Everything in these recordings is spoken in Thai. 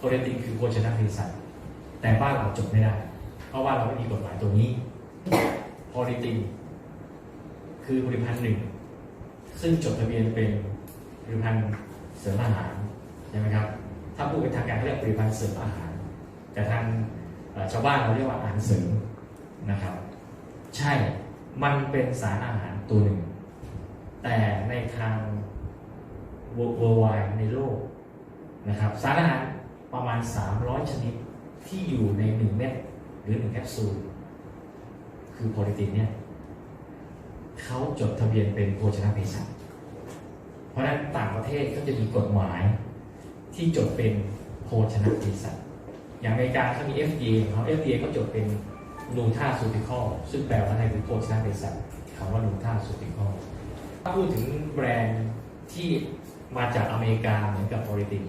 โปรตีนคือโภชนะเภสัชแต่บ้านเราจดไม่ได้ เพราะว่าเราไม่มีกฎหมายตัวนี้โปรตีนคือผลิตภัณฑ์หนึ่ง ซึ่งจดทะเบียนเป็นผลิตภัณฑ์เสริมอาหารใช่ไหมครับ ถ้าพูดเป็นทางการเขาเรียกผลิตภัณฑ์เสริมอาหาร แต่ทางชาวบ้านเราเรียกว่าอาหารเสริมนะครับ ใช่มันเป็นสารอาหารตัวหนึ่ง แต่ในทาง worldwide ในโลกนะครับ สารอาหาร ประมาณ 300 ชนิดที่อยู่ใน 1 เม็ดหรือ 1 แคปซูล คือโปรตีนเนี่ยเขาจดทะเบียนเป็นโภชนะเภสัชเพราะนั้นต่างประเทศก็จะมีกฎหมายที่จดเป็นโภชนะเภสัชอย่างอเมริกาเขามี FDA ของเขา FDA เขาจดเป็นนูท่าซูติคอลซึ่งแปลว่าไทยคือโภชนะเภสัชคำว่านูท่าซูติคอลถ้าพูดถึงแบรนด์ที่มาจากอเมริกาเหมือนกับโอริติน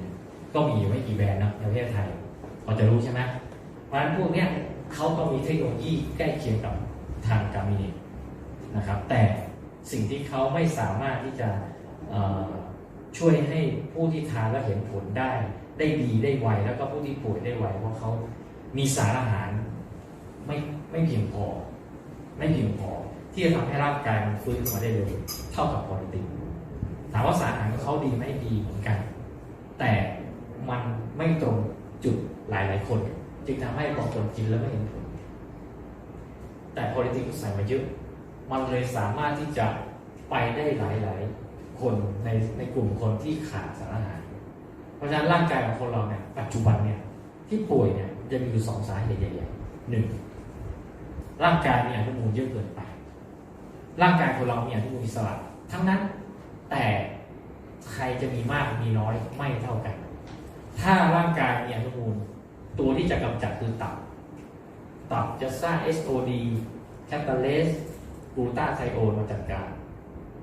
ก็มีอยู่ไม่กี่แบรนด์นะในประเทศไทยพอจะรู้ใช่ไหมเพราะฉะนั้นพวกเนี้ยเขาก็มีเทคโนโลยีใกล้เคียงกับทางกามินินะครับ แต่สิ่งที่เขาไม่สามารถที่จะช่วยให้ผู้ที่ทานแล้วเห็นผลได้ ได้ดีได้ไวแล้วก็ผู้ที่ป่วยได้ไวเพราะเขามีสารอาหารไม่ไม่เพียงพอ ไม่เพียงพอ ที่จะทำให้ร่างกายมันฟื้นขึ้นมาได้เร็วเท่ากับโปรตีนถามว่าสารอาหารของเขาดีไหมดีเหมือนกัน แต่ มันไม่ตรงจุดหลายหลายๆคน จึงทำให้บางคนกินแล้วไม่เห็นผล แต่โปรตีนก็ใส่มาเยอะมันเลยสามารถที่จะไปได้หลายหลายๆคนในในกลุ่มคนที่ขาดสารอาหาร เพราะฉะนั้นร่างกายของคนเราเนี่ยปัจจุบันเนี่ยที่ป่วยเนี่ยจะมีอยู่สองสาเหตุใหญ่ๆหนึ่งร่างกายมีอนุมูลเยอะเกินไป ร่างกายคนเรามีอนุมูลอิสระทั้งนั้นแต่ใครจะมีมากมีน้อยไม่เท่ากัน ถ้าร่างกายมีอนุมูล ตัวที่จะกำจัดคือตับ ตับจะสร้าง SOD แคตาเลสกูตาไทโอนมาจัดการ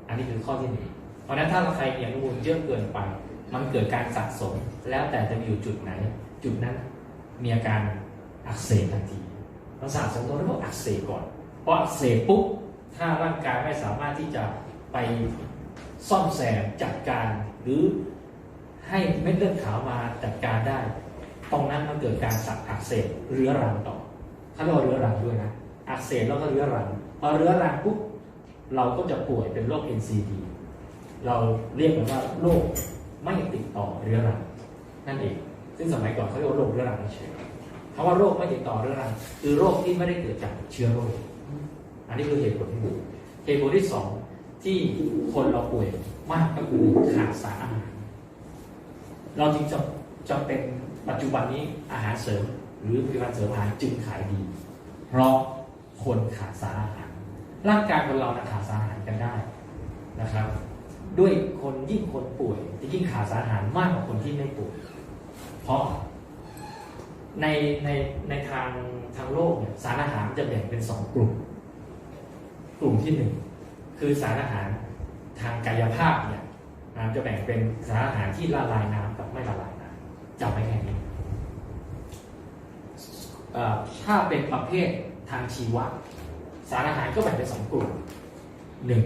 อันนี้คือข้อที่หนึ่งเพราะนั้นถ้าใครมีอนุมูลเยอะเกินไป มันเกิดการสะสม แล้วแต่จะมีอยู่จุดไหน จุดนั้นมีอาการอักเสบทันทีมันสะสมตรงที่บอกอักเสบก่อนพออักเสบปุ๊บถ้าร่างกายไม่สามารถที่จะไปซ่อมแซมจัดการหรือ ให้เม็ดเลือดขาวมาจัดการได้ ตรงนั้นมันเกิดการสักอักเสบเรื้อรังต่อถ้าเราเรื้อรังด้วยนะอักเสบแล้วก็เรื้อรังพอเรื้อรังปุ๊บเราก็จะป่วยเป็นโรค NCD เราเรียกมันว่าโรคไม่ติดต่อเรื้อรังนั่นเอง ซึ่งสมัยก่อนเขาเรียกว่าโรคเรื้อรังเฉยคำว่าโรคไม่ติดต่อเรื้อรังคือโรคที่ไม่ได้เกิดจากเชื้อโรค อันนี้คือเหตุผลที่หนึ่งเหตุผลที่สองที่คนเราป่วยมากก็คือขาดสารอาหาร เราจึงจะจะเป็นปัจจุบันนี้อาหารเสริม หรือผลิตภัณฑ์เสริมอาหารจึงขายดี เพราะคนขาดสารอาหาร ร่างกายคนเรานะขาดสารอาหารกันได้นะครับ ด้วยคนยิ่งคนป่วยจะยิ่งขาดสารอาหารมากกว่าคนที่ไม่ป่วยเพราะในในในทางทางโลกเนี่ยสารอาหารจะแบ่งเป็นสองกลุ่ม กลุ่มที่หนึ่งคือสารอาหารทางกายภาพเนี่ยจะแบ่งเป็นสารอาหารที่ละลายน้ำ กับไม่ละลายน้ำจำไว้แค่นี้ถ้าเป็นประเภททางชีวะ สารอาหารก็แบ่งเป็นสองกลุ่มหนึ่ง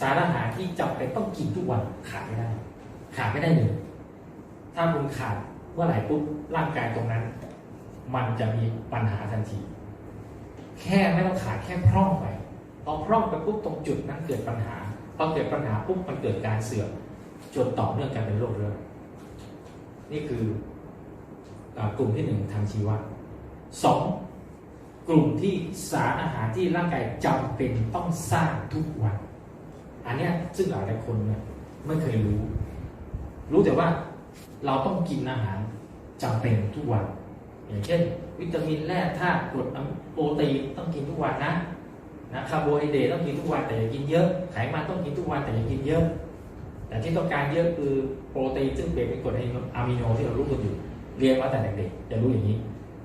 สารอาหารที่จำเป็นต้องกินทุกวันขาดไม่ได้ ขาดไม่ได้เลยถ้าคุณขาดเมื่อไหร่ปุ๊บร่างกายตรงนั้น มันจะมีปัญหาทันที แค่ไม่ต้องขาดแค่พร่องไปพอพร่องไปปุ๊บตรงจุดนั้นเกิดปัญหาพอเกิดปัญหาปุ๊บมันเกิดการเสื่อมจนต่อเนื่องกันเป็นโรคเรื้อรัง นี่คือกลุ่มที่หนึ่งทางชีวะสองกลุ่มที่สารอาหารที่ร่างกายจำเป็นต้องสร้างทุกวัน อันนี้ซึ่งหลายหลายคนเนี่ยไม่เคยรู้ รู้แต่ว่าเราต้องกินอาหารจำเป็นทุกวัน อย่างเช่น วิตามินแร่ธาตุกรดโปรตีนต้องกินทุกวันนะนะคาร์โบไฮเดรตต้องกินทุกวันแต่อย่ากินเยอะไขมันต้องกินทุกวันแต่อย่ากินเยอะ แต่ที่ต้องการเยอะคือ โปรตีนซึ่งเป็นกรดอะมิโนที่เรารู้กันอยู่เรียนมาแต่เด็กๆจะรู้อย่างนี้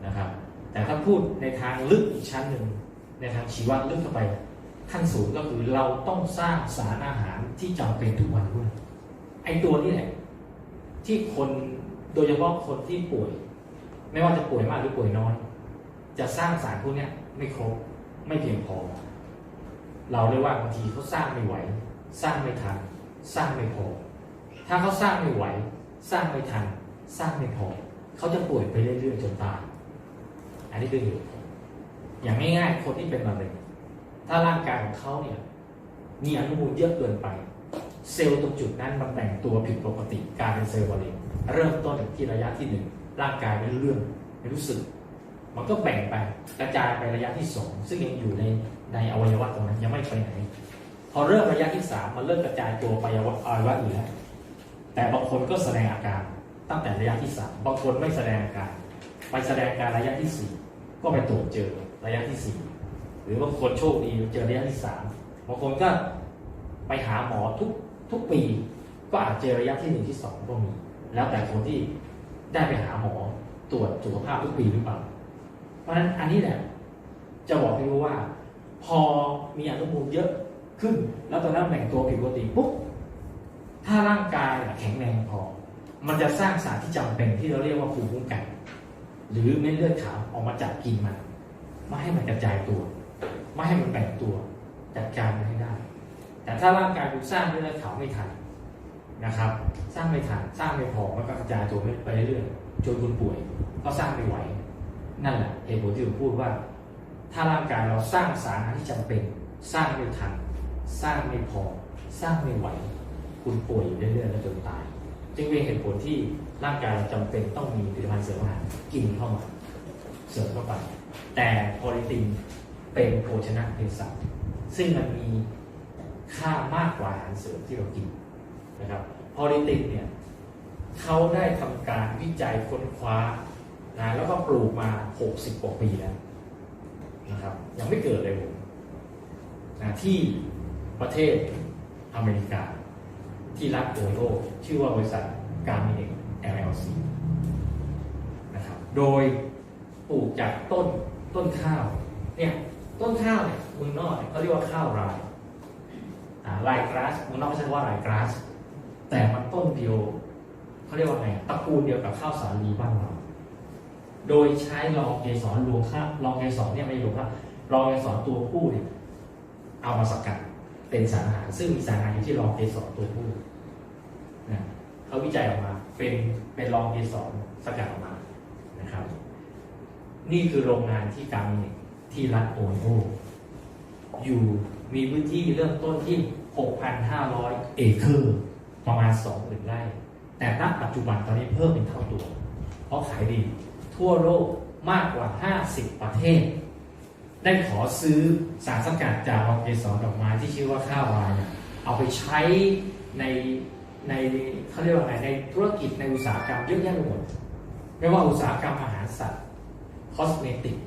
นะครับ แต่ถ้าพูดในทางลึกอีกชั้นหนึ่งในทางชีวะลึกเข้าไปขั้นสูงก็คือเราต้องสร้างสารอาหารที่จำเป็นทุกวันด้วยไอ้ตัวนี้แหละที่คนโดยเฉพาะคนที่ป่วย ไม่ว่าจะป่วยมากหรือป่วยน้อยจะสร้างสารพวกนี้ไม่ครบไม่เพียงพอ เราเรียกว่าบางทีเขาสร้างไม่ไหว สร้างไม่ทันสร้างไม่พอ ถ้าเขาสร้างไม่ไหว สร้างไม่ทัน สร้างไม่พอ เขาจะป่วยไปเรื่อยๆจนตาย อันนี้คือเหตุผลอย่างง่ายๆ คนที่เป็นมะเร็ง ถ้าร่างกายของเขาเนี่ย มีอนุมูลเยอะเกินไป เซลล์ตรงจุดนั้นมันแต่งตัวผิดปกติกลายเป็นเซลล์มะเร็ง เริ่มต้นที่ระยะที่หนึ่งร่างกายไม่รู้เรื่องไม่รู้สึก มันก็แบ่งไปกระจายไประยะที่สองซึ่งยังอยู่ในในอวัยวะตรงนั้นยังไม่ไปไหน พอเริ่มระยะที่สามมันเริ่มกระจายตัวไปอวัยวะอื่นแล้ว แต่บางคนก็แสดงอาการตั้งแต่ระยะที่สามบางคนไม่แสดงอาการ ไปแสดงการระยะที่สี่ก็ไปตรวจเจอระยะที่สี่หรือบางคนโชคดีเจอระยะที่สามบางคนก็ไปหาหมอทุกทุกปีก็อาจเจอระยะที่หนึ่งที่สองก็มี แล้วแต่คนที่ได้ไปหาหมอตรวจสุขภาพทุกปีหรือเปล่า เพราะฉะนั้นอันนี้แหละจะบอกให้รู้ว่า พอมีอนุมูลเยอะขึ้น แล้วตอนนั้นแบ่งตัวผิดปกติปุ๊บ ถ้าร่างกายแข็งแรงพอ มันจะสร้างสารที่จำเป็นที่เราเรียกว่าภูมิคุ้มกัน หรือเม็ดเลือดขาวออกมาจับกินมันไม่ให้มันกระจายตัว ไม่ให้มันแบ่งตัว จัดการมันให้ได้ แต่ถ้าร่างกายคุณสร้างเม็ดเลือดขาวไม่ทันนะครับ สร้างไม่ทันสร้างไม่พอมันก็กระจายตัวไปเรื่อยจนคุณป่วยก็สร้างไม่ไหว นั่นแหละเหตุผลที่ผมพูดว่า ถ้าร่างกายเราสร้างสารที่จำเป็น สร้างไม่ทัน สร้างไม่พอ สร้างไม่ไหว คุณป่วยอยู่เรื่อยๆแล้วจนตาย จึงเป็นเหตุผลที่ร่างกายเราจำเป็นต้องมีผลิตภัณฑ์เสริมอาหารกินเข้ามา เสริมเข้าไป แต่โพลิตินเป็นโภชนะเภสัชซึ่งมันมีค่ามากกว่าอาหารเสริมที่เรากินนะครับโพลิตินเนี่ยเขาได้ทำการวิจัยค้นคว้านะแล้วก็ปลูกมา 60กว่าปีแล้วนะครับยังไม่เกิดเลยผมนะที่ประเทศอเมริกา ที่รัฐโอโอชื่อว่าบริษัทการมิเน็ก LLC นะครับ โดยปลูกจากต้นต้นข้าวเนี่ยต้นข้าวเนี่ยเมืองนอกเนี่ยเขาเรียกว่าข้าวไรายอ่ไรายกราสเมืองนอกไม่ใช่ว่าไรายกราส แต่มันต้นเดียวเขาเรียกว่าไงตระกูลเดียวกับข้าวสาลีบ้านเราโดยใช้รองเกสรรวงข้าวรองเกสรเนี่ยไม่รวงข้าวรองเกสรตัวผู้เนี่ยเอามาสกัด เป็นสารอาหารซึ่งมีสารอาหารอยู่ที่รองเกสรตัวผู้นะเขาวิจัยออกมาเป็นเป็นรองเกสรสกัดออกมานะครับ นี่คือโรงงานที่กามิเนกที่รัฐโอไฮโออยู่มีพื้นที่เริ่มต้นที่ 6,500 เอเคอร์ ประมาณ2หมื่นไร่ แต่ณปัจจุบันตอนนี้เพิ่มเป็นเท่าตัว เพราะขายดี ทั่วโลกมากกว่า 50 ประเทศ ได้ขอซื้อสารสกัดจากรองเกสรดอกไม้ที่ชื่อว่าข้าววายเอาไปใช้ในในเขาเรียกว่าไงในธุรกิจในอุตสาหกรรมเยอะแยะไปหมดไม่ว่าอุตสาหกรรมอาหารสัตว์คอสเมติก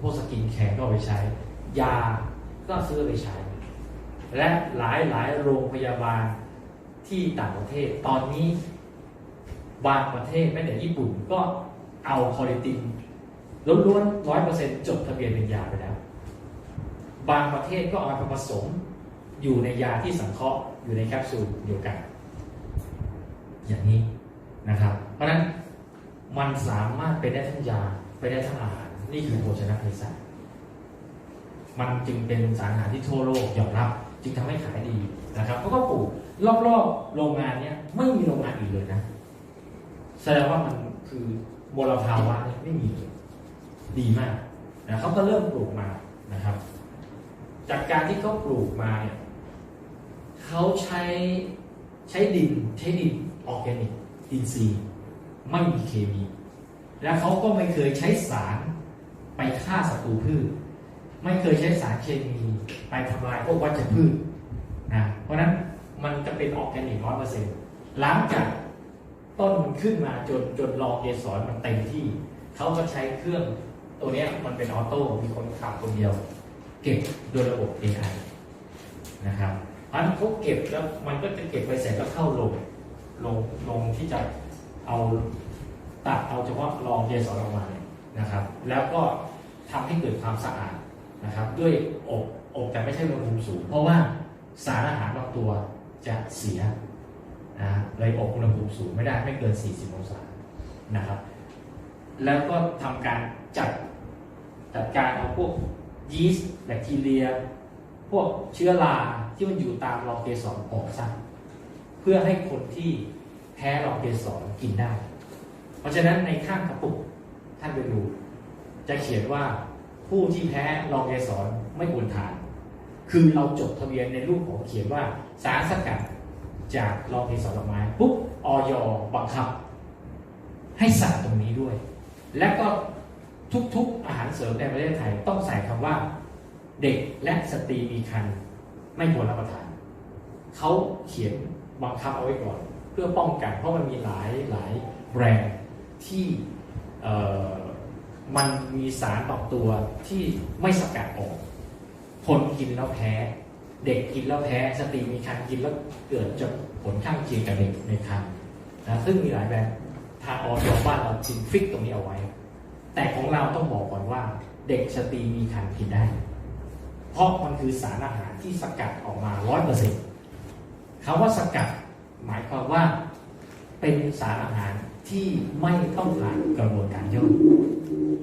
พวกสกินแคร์ก็เอาไปใช้ ยาก็ซื้อไปใช้ และหลายหลายโรงพยาบาลที่ต่างประเทศ ตอนนี้บางประเทศแม้แต่ญี่ปุ่นก็เอาคอลิติน ล้วนๆร้อยเปอร์เซ็นต์จดทะเบียนเป็นยาไปแล้ว บางประเทศก็เอามาผสมอยู่ในยาที่สังเคราะห์อยู่ในแคปซูลเดียวกัน อย่างนี้นะครับ เพราะฉะนั้นมันสามารถเป็นได้ทั้งยาไปได้ทั้งอาหารนี่คือโภชนะเภสัชมันจึงเป็นสารอาหารที่ทั่วโลกยอมรับ จึงทำให้ขายดีนะครับเขาก็ปลูกรอบๆโรงงานเนี้ยไม่มีโรงงานอื่นเลยนะ แสดงว่ามันคือมลภาวะเนี่ยไม่มีเลย ดีมากนะเขาก็เริ่มปลูกมานะครับ จากการที่เขาปลูกมาเนี่ยเขาใช้ใช้ดินใช้ดินออร์แกนิกอินทรีไม่มีเคมี แล้วเขาก็ไม่เคยใช้สารไปฆ่าศัตรูพืช ไม่เคยใช้สารเคมีไปทำลายพวกวัชพืชนะเพราะฉะนั้นมันจะเป็นออร์แกนิกร้อยเปอร์เซ็นต์หลังจากต้นมันขึ้นมาจนจนรอเกสรมันเต็มที่ เขาก็ใช้เครื่อง ตัวเนี้ยมันเป็นออโต้มีคนขับคนเดียว เก็บโดยระบบ AI นะครับเพราะฉะนั้นเขาเก็บแล้วมันก็จะเก็บไปเสร็จแล้วเข้าลงลงลงที่จะเอาตัดเอาเฉพาะรองเกสรออกมาเนี่ยนะครับ แล้วก็ทำให้เกิดความสะอาดนะครับ ด้วยอบอบแต่ไม่ใช่อุณหภูมิสูง เพราะว่าสารอาหารบางตัวจะเสียนะเลยอบอุณหภูมิสูงไม่ได้ไม่เกิน 40 องศานะครับ แล้วก็ทำการจัด จัดการเอาพวกยีสต์แบคทีเรีย พวกเชื้อราที่มันอยู่ตามรองเกสรออกซะเพื่อให้คนที่แพ้รองเกสรกินได้ เพราะฉะนั้นในข้างกระปุกท่านไปดู จะเขียนว่าผู้ที่แพ้รองเกสรไม่ควรทาน คือเราจดทะเบียนในรูปของเขียนว่าสารสกัดจากรองเกสรดอกไม้ปุ๊บออยบังคับ ให้ใส่ตรงนี้ด้วย และก็ ทุกๆ อาหารเสริมในประเทศไทยต้องใส่คำว่า เด็กและสตรีมีครรภ์ไม่ควรรับประทานเขาเขียนบังคับเอาไว้ก่อน เพื่อป้องกัน เพราะมันมีหลายหลายแบรนด์ที่มันมีสารปรับตัวที่ไม่สกัดออกคนกินแล้วแพ้ เด็กกินแล้วแพ้สตรีมีครรภ์กินแล้วเกิดจะผลข้างเคียงกับเด็กในครรภ์นะซึ่งมีหลายแบรนด์ทางออยบ้านเราจึงฟิกตรงนี้เอาไว้ แต่ของเราต้องบอกก่อนว่า เด็กสตรีมีครรกินได้ เพราะมันคือสารอาหารที่สกัดออกมาร้อยเปอร์เซ็นต์คำว่าสกัดหมายความว่าเป็นสารอาหารที่ไม่ต้องผ่านกระบวนการย่อย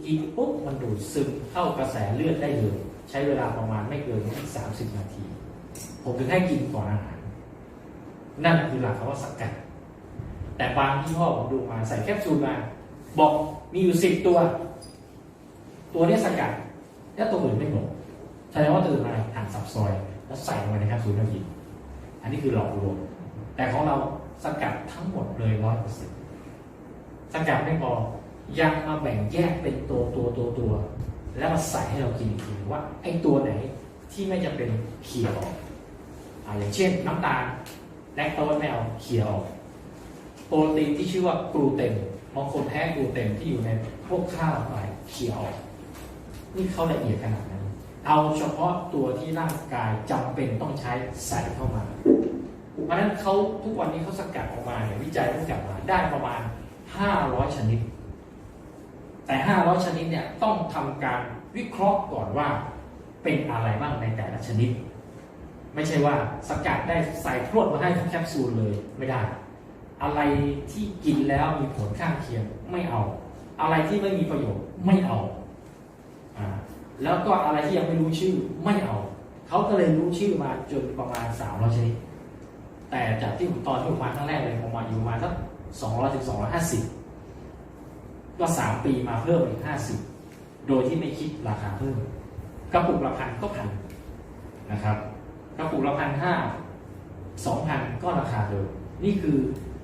กินปุ๊บมันดูดซึมเข้ากระแสเลือดได้เลย ใช้เวลาประมาณไม่เกินสามสิบนาที ผมถึงให้กินก่อนอาหาร นั่นคือหลักคำว่าสกัด แต่บางที่ห้อผมดูมาใส่แคปซูลมา บอก มีอยู่สิบตัว ตัวนี้สกัด แล้วตัวอื่นไม่หมดแสดงว่าตื่นมาหั่นสับซอย แล้วใส่ลงไปในแคปซูลแล้วกินอันนี้คือหลอกลวงแต่ของเราสกัดทั้งหมดเลยร้อยเปอร์เซ็นต์สกัดไม่พอยังมาแบ่งแยกเป็นตัวตัวตัวตัว แล้วมาใส่ให้เรากินอีกทีว่าไอ้ตัวไหนที่ไม่จะเป็นเคี่ยวออกอย่างเช่นน้ำตาลแลคโตสไม่เอาเคี่ยวโปรตีนที่ชื่อว่ากลูเตน บางคนแพ้กลูเตนที่อยู่ในพวกข้าวไรเคี่ยว นี่เขาละเอียดขนาดนั้น เอาเฉพาะตัวที่ร่างกายจำเป็นต้องใช้ใส่เข้ามา เพราะฉะนั้นเขาทุกวันนี้เขาสกัดออกมาเนี่ยวิจัยเขาสกัดมาได้ประมาณ 500 ชนิด แต่ 500 ชนิดเนี่ยต้องทำการวิเคราะห์ก่อนว่าเป็นอะไรบ้างในแต่ละชนิด ไม่ใช่ว่าสกัดได้ใส่พรวดมาให้ทั้งแคปซูลเลยไม่ได้ อะไรที่กินแล้วมีผลข้างเคียงไม่เอา อะไรที่ไม่มีประโยชน์ไม่เอาอ่าแล้วก็อะไรที่ยังไม่รู้ชื่อไม่เอาเขาก็เลยรู้ชื่อมาจนประมาณสามร้อยชนิดแต่จากที่ผมตอนที่ผมมาครั้งแรกเลยผมมาอยู่มาสักสองร้อยถึงสองร้อยห้าสิบก็สามปีมาเพิ่มอีกห้าสิบโดยที่ไม่คิดราคาเพิ่มกระปุกละพันก็พันนะครับกระปุกละพันห้าสองพันก็ราคาเดิมนี่คือ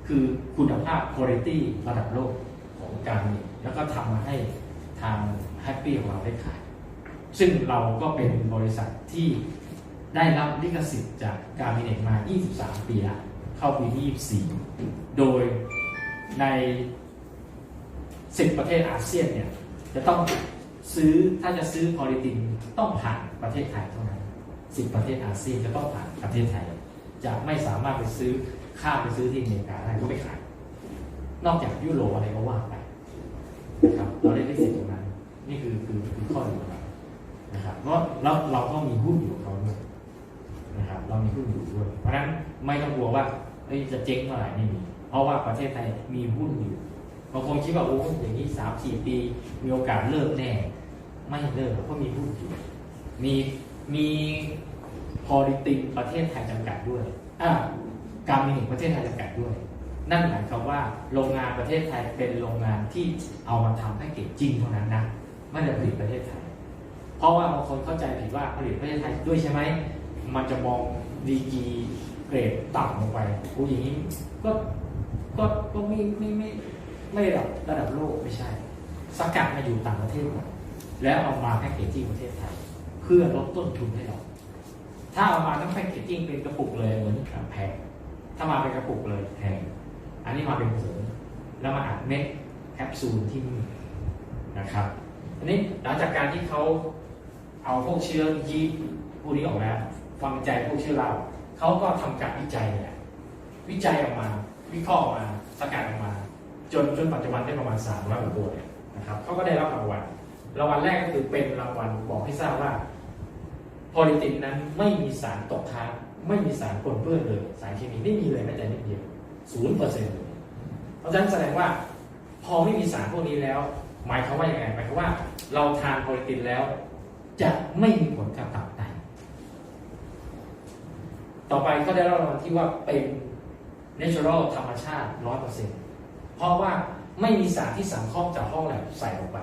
คือคุณภาพคุณภาพระดับโลกของการแล้วก็ทำมาให้ทางแฮปปี้ของเราได้ขาย ซึ่งเราก็เป็นบริษัทที่ได้รับลิขสิทธิ์จากการมิเนตมา 23 ปีละเข้าปีที่ 24 โดยใน 10 ประเทศอาเซียนเนี่ยจะต้องซื้อถ้าจะซื้อพอลิตินต้องผ่านประเทศไทยเท่านั้น 10 ประเทศอาเซียนจะต้องผ่านประเทศไทย จะไม่สามารถไปซื้อ ข้ามไปซื้อที่อเมริกาได้ก็ไม่ขาย นอกจากยุโรอะไรก็ว่าไปนะครับเราได้ลิขสิทธิ์ตรงนั้น นี่คือคือคือข้อดีของเรานะครับเพราะเราเราก็มีหุ้นอยู่กับเขาด้วยนะครับ เรามีหุ้นอยู่ด้วย เพราะฉะนั้นไม่ต้องกลัวว่าเอ้ยจะเจ๊งเมื่อไหร่ไม่มี เพราะว่าประเทศไทยมีหุ้นอยู่บางคนคิดว่าโอ้อย่างนี้สามสี่ปี มีโอกาสเลิกแน่ ไม่เลิกเพราะมีหุ้นอยู่มีมีพอลิตินประเทศไทยจำกัดด้วยอ่า การมีหนึ่งประเทศไทยจำกัดด้วย นั่นหมายความว่าโรงงานประเทศไทยเป็นโรงงานที่เอามาทำแพ็กเกจจริงเท่านั้นนะไม่ได้ผลิตประเทศไทย เพราะว่าบางคนเข้าใจผิดว่าผลิตประเทศไทยด้วยใช่ไหมมันจะมองดีกรีเกรดต่ำลงไปกูอย่างนี้ก็ก็ก็ไม่ไม่ไม่ไม่ระดับระดับโลกไม่ใช่ สกัดมาอยู่ต่างประเทศหมดแล้วเอามาแพ็กเกจจิ้งประเทศไทย เพื่อลดต้นทุนให้เรา ถ้าเอามาทั้งแพ็กเกจจิ้งเป็นกระปุกเลยเหมือนแพง ถ้ามาเป็นกระปุกเลยแพงอันนี้มาเป็นผงแล้วมาอัดเม็ดแคปซูลที่นี่นะครับ อันนี้หลังจากการที่เขาเอาพวกเชื้อยีสต์พวกนี้ออกแล้วความวิจัยพวกเชื้อเราเขาก็ทำการวิจัยเนี่ยวิจัยออกมา วิเคราะห์ออกมาสกัดออกมา จนจนปัจจุบันได้ประมาณ3 0 0กว่าตัวเนี่ยนะครับเขาก็ได้รับรางวัลรางวัลแรกก็คือเป็นรางวัลบอกให้ทราบว่า พอลิตินนั้นไม่มีสารตกค้าง ไม่มีสารปนเปื้อนเลย สารเคมีไม่มีเลยแม้แต่นิดเดียวศูนย์เปอร์เซ็นต์เพราะฉะนั้นแสดงว่าพอไม่มีสารพวกนี้แล้ว หมายความว่าอย่างไงหมายความว่า เราทานโปรตีนแล้ว จะไม่มีผลกับตับไตต่อไปก็ได้รับรางวัลที่ว่าเป็น natural ธรรมชาติ100%เพราะว่าไม่มีสารที่สังเคราะห์จากห้องแลบใส่ลงไป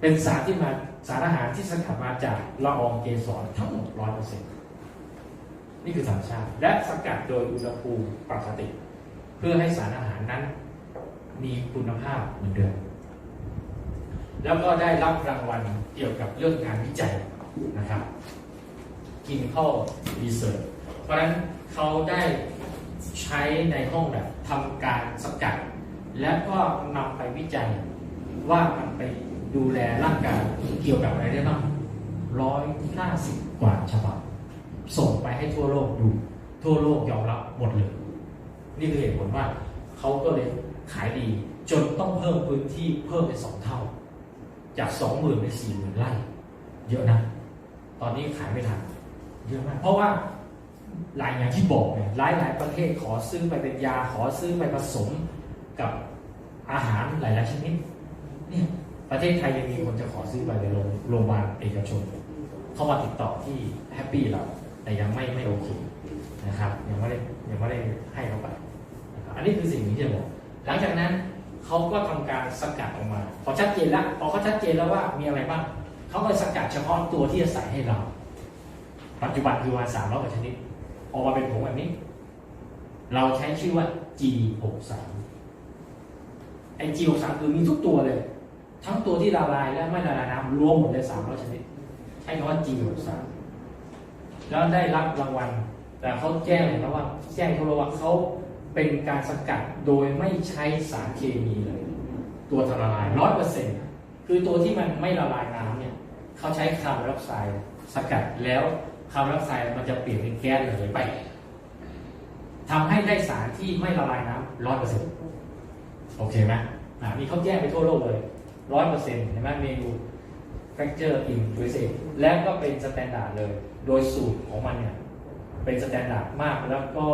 เป็นสารที่มาสารอาหารที่สกัดมาจากละอองเกสรทั้งหมดร้อยเปอร์เซ็นต์ นี่คือธรรมชาติ และสกัดโดยอุณหภูมิปกติ เพื่อให้สารอาหารนั้น มีคุณภาพเหมือนเดิม แล้วก็ได้รับรางวัลเกี่ยวกับเรื่องงานวิจัยนะครับ clinical research เพราะฉะนั้นเขาได้ใช้ในห้องแบบทำการสกัด และก็นำไปวิจัยว่ามันไปดูแลร่างกายเกี่ยวกับอะไรได้บ้างร้อยห้าสิบกว่าฉบับ ส่งไปให้ทั่วโลกดู ทั่วโลกยอมรับหมดเลย นี่คือเหตุผลว่าเขาก็เลยขายดี จนต้องเพิ่มพื้นที่เพิ่มเป็นสองเท่า จากสองหมื่นเป็นสี่หมื่นไร่เยอะนะ ตอนนี้ขายไม่ทันเยอะมาก เพราะว่าหลายอย่างที่บอกเนี่ยหลายหลายประเทศขอซื้อไปเป็นยาขอซื้อไปผสมกับอาหารหลายๆชนิดเนี่ยประเทศไทยยังมีคนจะขอซื้อไปในโรงโรงพยาบาลเอกชน เข้ามาติดต่อที่แฮปปี้เรา แต่ยังไม่ไม่โอเคนะครับยังไม่ได้ยังไม่ได้ให้เขาไปนะครับอันนี้คือสิ่งที่จะบอก หลังจากนั้นเขาก็ทำการสกัดออกมา พอชัดเจนแล้วพอเขาชัดเจนแล้วว่ามีอะไรบ้างเขาก็สกัดเฉพาะตัวที่จะใส่ให้เรา ปัจจุบันคือวันสามร้อยกว่าชนิดออกมาเป็นผงแบบนี้ เราใช้ชื่อว่า G63 ไอ้ G63 คือมีทุกตัวเลย ทั้งตัวที่ละลายและไม่ละลายน้ำรวมหมดเลย300ชนิดใช้คำว่า G63 แล้วได้รับรางวัล แต่เขาแจ้งเลยนะว่า แจ้งเขาว่าเขาเป็นการสกัดโดยไม่ใช้สารเคมีเลย ตัวทละลายร้อยเปอร์เซ็นต์คือตัวที่มันไม่ละลายน้ำเนี่ยเขาใช้คาร์บอนไดออกไซด์สกัดแล้วคาร์บอนไดออกไซด์มันจะเปลี่ยนเป็นแก๊สเลยไปทำให้ได้สารที่ไม่ละลายน้ำร้อยเปอร์เซ็นต์โอเคไหมอ่านี่เขาแจ้งไปทั่วโลกเลยร้อยเปอร์เซ็นต์เห็นไหมเมนู fracture in USA และก็เป็นสแตนดาร์ดเลย โดยสูตรของมันเนี่ยเป็นสแตนดาร์ดมากแล้วก็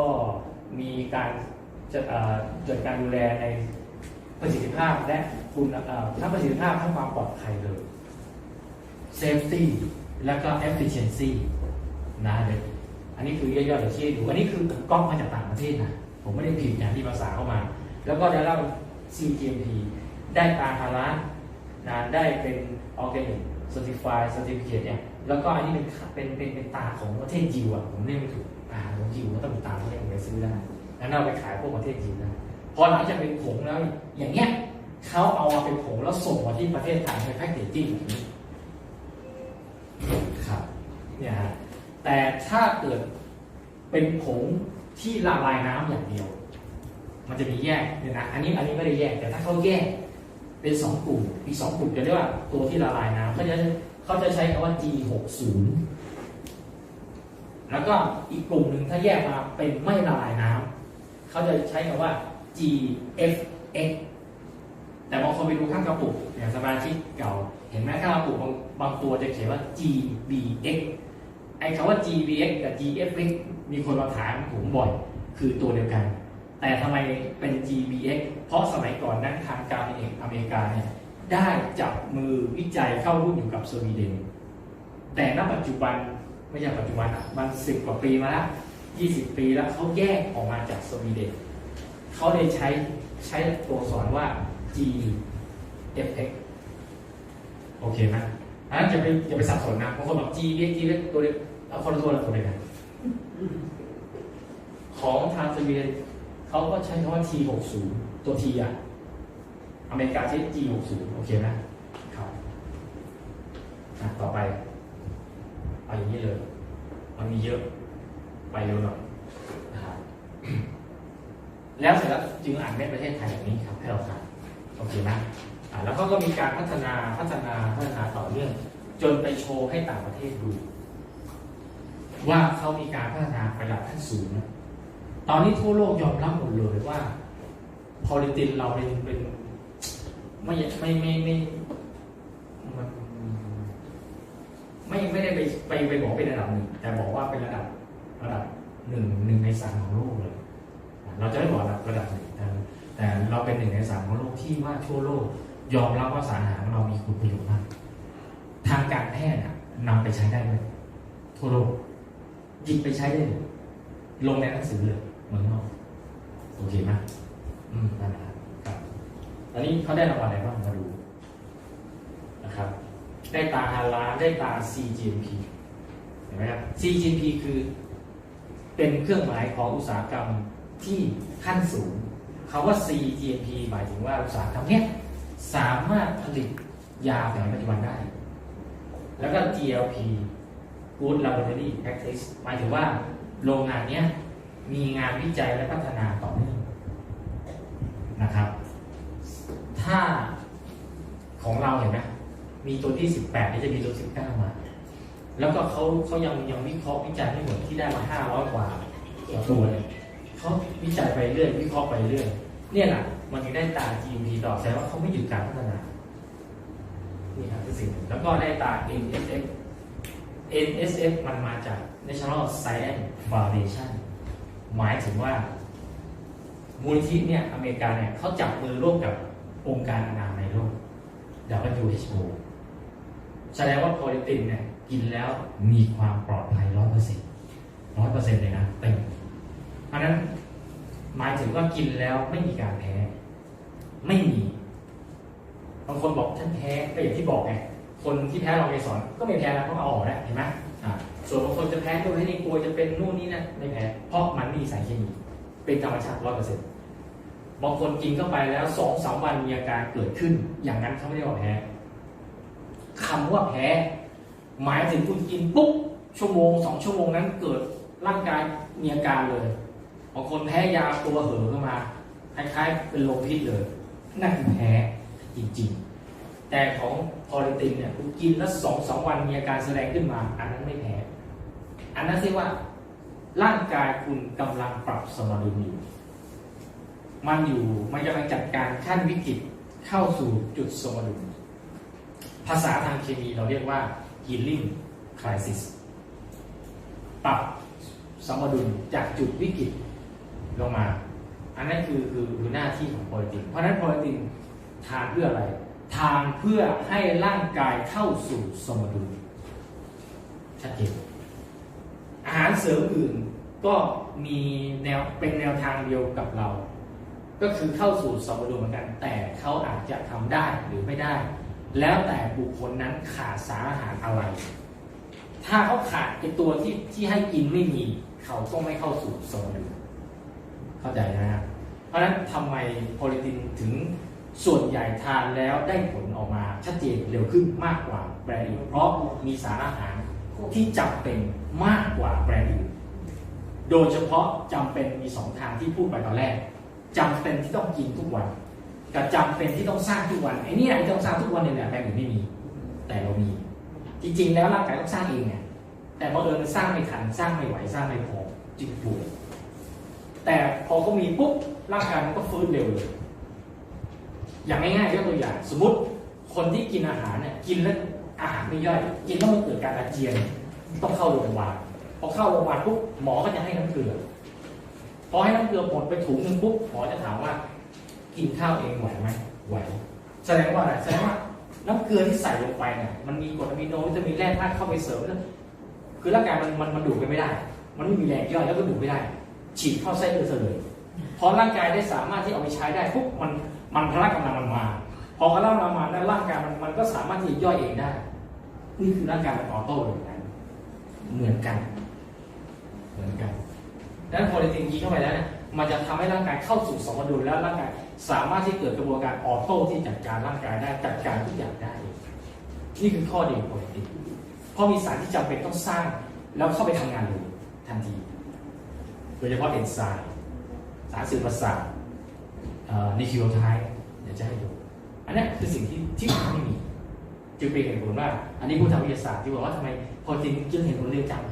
มีการจะเอ่อจัดการดูแลในประสิทธิภาพและคุณเอ่อทั้งประสิทธิภาพทั้งความปลอดภัยเลย safety แล้วก็ efficiency นะเด็กอันนี้คือย่อยๆเดี๋ยวชี้ให้ดู อันนี้คือกล้องมาจากต่างประเทศนะ ผมไม่ได้ผิดอย่างที่ภาษาเข้ามา แล้วก็ได้รับ CGMP ได้ตาฮาลาลนะได้เป็น Organic Certified Certificate เนี่ยแล้วก็อันนี้เป็นเป็นเป็นเป็นตาของประเทศจิวอะผมเรียกไม่ถูกอาหารของจิวต้องมีตาเขาเรียกไปซื้อได้แล้วเอาไปขายพวกประเทศจิวได้พอหลังจากเป็นผงแล้วอย่างเงี้ยเขาเอามาเป็นผงแล้วส่งมาที่ประเทศไทยในแพ็กเกจจิ้งแบบนี้ครับเนี่ยฮะแต่ถ้าเกิดเป็นผงที่ละลายน้ำอย่างเดียว มันจะมีแยกเนี่ยนะอันนี้อันนี้ไม่ได้แยกแต่ถ้าเขาแยก เป็นสองกลุ่ม อีกสองกลุ่มจะเรียกว่าตัวที่ละลายน้ำเขาจะเขาจะใช้คำว่า G60 แล้วก็อีกกลุ่มหนึ่งถ้าแยกมาเป็นไม่ละลายน้ำเขาจะใช้คำว่า GFX แต่บางคนไปดูข้างกระปุกอย่างสมาชิกเก่า เห็นไหมข้างกระปุกบางบางตัวจะเขียนว่า GBX ไอ้คำว่า GBX กับ GFX มีคนมาถามผมบ่อย คือตัวเดียวกัน แต่ทำไมเป็น GBX เพราะสมัยก่อนนั้นทางการเอกอเมริกาเนี่ยได้จับมือวิจัยเข้าร่วมอยู่กับสวีเดน แต่ณปัจจุบันไม่ใช่ปัจจุบันอะมันสิบกว่าปีมาแล้ว20ปีแล้วเขาแยกออกมาจากสวีเดนเขาเลยใช้ใช้ตัวสอนว่า GFX โอเคไหมอันนั้นจะไปอย่าไปสับสนนะบางคนบอก GFX GFX ตัวเดียวเอาคนละตัวละตัวเดียวกันของทางสวีเดน เขาก็ใช้คำว่า T60 ตัว T อะอเมริกาใช้ G60 โอเคไหมครับอะต่อไปเอาอย่างนี้เลยมันมีเยอะไปเร็วหน่อยนะครับแล้วเสร็จแล้วจึงอ่านเม็ดประเทศไทยแบบนี้ครับให้เราทานโอเคไหมแล้วเขาก็มีการพัฒนาพัฒนาพัฒนาต่อเนื่อง จนไปโชว์ให้ต่างประเทศดู ว่าเขามีการพัฒนาไประดับขั้นสูงนะ ตอนนี้ทั่วโลกยอมรับหมดเลยว่าพอลิตินเราเป็นเป็นไม่ไม่ไม่ไม่มันไม่ไม่ได้ไปไปไปบอกเป็นระดับหนึ่งแต่บอกว่าเป็นระดับระดับหนึ่งหนึ่งในสามของโลกเลย เราจะไม่บอกระดับระดับหนึ่งแต่แต่เราเป็นหนึ่งในสามของโลกที่ว่าทั่วโลก ยอมรับว่าสารอาหารของเรามีคุณประโยชน์มากทางการแพทย์อะนำไปใช้ได้เลยทั่วโลกหยิบไปใช้ได้เลยลงในหนังสือเลย เมืองนอกโอเคไหมอืมนั่นแหละครับอันนี้เขาได้รางวัลอะไรบ้างมาดูนะครับ ได้ตาฮาลาได้ตา CGMP เห็นไหมครับ CGMP คือเป็นเครื่องหมายของอุตสาหกรรมที่ขั้นสูงคาว่า CGMP หมายถึงว่าอุตสาหกรรมเนี้ยสามารถผลิตยาแผนปัจจุบันได้ แล้วก็ GLP Good Laboratory Practice หมายถึงว่าโรงงานเนี้ย มีงานวิจัยและพัฒนาต่อเนื่องนะครับ ถ้าของเราเห็นไหมมีตัวที่ 18นี่จะมีตัว 19 มา แล้วก็เขาเขายังยังวิเคราะห์วิจัยไม่หมดที่ได้มา 500 กว่าตัวเลยเขาวิจัยไปเรื่อยวิเคราะห์ไปเรื่อยเนี่ยแหละมันถึงได้ตา GMP ต่อแสดงว่าเขาไม่หยุดการพัฒนานี่ครับคือสิ่งหนึ่งแล้วก็ได้ตา NSF NSF มันมาจาก National Science Foundation หมายถึงว่า มูลนิธิเนี่ยอเมริกาเนี่ยเขาจับมือร่วมกับองค์การอนามัยโลก WHO แสดงว่าโพลิตินเนี่ยกินแล้วมีความปลอดภัยร้อยเปอร์เซ็นต์ร้อยเปอร์เซ็นต์เลยนะเต็มเพราะฉะนั้นหมายถึงว่ากินแล้วไม่มีการแพ้ ไม่มีบางคนบอกฉันแพ้ก็อย่างที่บอกไง คนที่แพ้เราไปสอนก็ไม่แพ้แล้วเพราะเอาออกแล้วเห็นไหมส่วนบางคนจะแพ้ตัวให้นี่กลัวจะเป็นนู่นนี่นั่นไม่แพ้ เพราะมันมีสารเคมีเป็นธรรมชาติร้อยเปอร์เซ็นต์บางคนกินเข้าไปแล้วสองสามวันมีอาการเกิดขึ้น อย่างนั้นเขาไม่ได้ว่าแพ้คำว่าแพ้ หมายถึงคุณกินปุ๊บชั่วโมงสองชั่วโมงนั้นเกิดร่างกายมีอาการเลยบางคนแพ้ยาตัวเห่อะขึ้นมาคล้ายๆเป็นลมพิษเลยนั่นคือแพ้จริงๆ แต่ของพอลิตินเนี่ยคุณกินแล้วสองสองวันมีอาการแสดงขึ้นมา อันนั้นไม่แพ้ อันนั้นเรียกว่าร่างกายคุณกำลังปรับสมดุลอยู่มันอยู่มันกำลังจัดการขั้นวิกฤตเข้าสู่จุดสมดุล ภาษาทางเคมีเราเรียกว่า healing crisis ปรับสมดุลจากจุดวิกฤตลงมา อันนั้นคือคือคือหน้าที่ของโปรตีนเพราะฉะนั้นโปรตีนทานเพื่ออะไร ทานเพื่อให้ร่างกายเข้าสู่สมดุลชัดเจนอาหารเสริมอื่นก็มีแนวเป็นแนวทางเดียวกับเรา ก็คือเข้าสู่สมดุลเหมือนกัน แต่เขาอาจจะทำได้หรือไม่ได้ แล้วแต่บุคคลนั้นขาดสารอาหารอะไร ถ้าเขาขาดไอตัวที่ที่ให้กินไม่มี เขาก็ไม่เข้าสู่สมดุลเข้าใจนะครับเพราะฉะนั้นทำไมโพลิตินถึง ส่วนใหญ่ทานแล้วได้ผลออกมาชัดเจนเร็วขึ้นมากกว่าแบรนด์อื่นเพราะมีสารอาหารที่จำเป็นมากกว่าแบรนด์อื่นโดยเฉพาะจำเป็นมีสองทางที่พูดไปตอนแรกจำเป็นที่ต้องกินทุกวันกับจำเป็นที่ต้องสร้างทุกวันไอ้นี่ยที่ต้องสร้างทุกวันเนี่ยแหละแบรนด์อื่นไม่มี แต่เรามี จริงๆ แล้วร่างกายต้องสร้างเองไงแต่บังเอิญสร้างไม่ทันสร้างไม่ไหวสร้างไม่พอจึงป่วยแต่พอเขามีปุ๊บร่างกายมันก็ฟื้นเร็วเลย อย่างง่ายๆยกตัวอย่างสมมติคนที่กินอาหารเนี่ยกินแล้วอาหารไม่ย่อย กินแล้วมันเกิดการอาเจียนต้องเข้าโรงพยาบาลพอเข้าโรงพยาบาลปุ๊บหมอก็จะให้น้ำเกลือพอให้น้ำเกลือหมดไปถุงหนึ่งปุ๊บหมอจะถามว่า กินข้าวเองไหวไหมไหวแสดงว่าอะไรแสดงว่าน้ำเกลือที่ใส่ลงไปเนี่ยมันมีกรดอะมิโนวิตามินแร่ธาตุเข้าไปเสริมแล้วคือร่างกายมันมันมันดูดไปไม่ได้ มันไม่มีแรงย่อยแล้วก็ดูดไม่ได้ ฉีดเข้าเส้เลือดเลยพอร่างกายได้สามารถที่เอาไปใช้ได้ปุ๊บมัน มันพละกำลังมันมา พอกำลังมันมาแล้วร่างกายมันมันก็สามารถที่จะย่อยเองได้ นี่คือร่างกายมันออโต้แบบนั้นเหมือนกัน เหมือนกันดังนั้นพอลิตินกินเข้าไปแล้วเนี่ยมันจะทำให้ร่างกายเข้าสู่สมดุลแล้วร่างกายสามารถที่เกิดกระบวนการออโต้ที่จัดการร่างกายได้จัดการทุกอย่างได้ นี่คือข้อดีของโพลิตินเพราะมีสารที่จำเป็นต้องสร้างแล้วเข้าไปทำงานเลยทันที โดยเฉพาะเอนไซม์สารสื่อประสาท ในคิโลไทด์เดี๋ยวจะให้ดูอันนี้คือสิ่งที่ที่ไม่มี จึงเป็นเหตุผลว่า อันนี้ผู้ทางวิทยาศาสตร์ที่บอกว่าทำไมพอจริงจึงเห็นผลเร็วจัง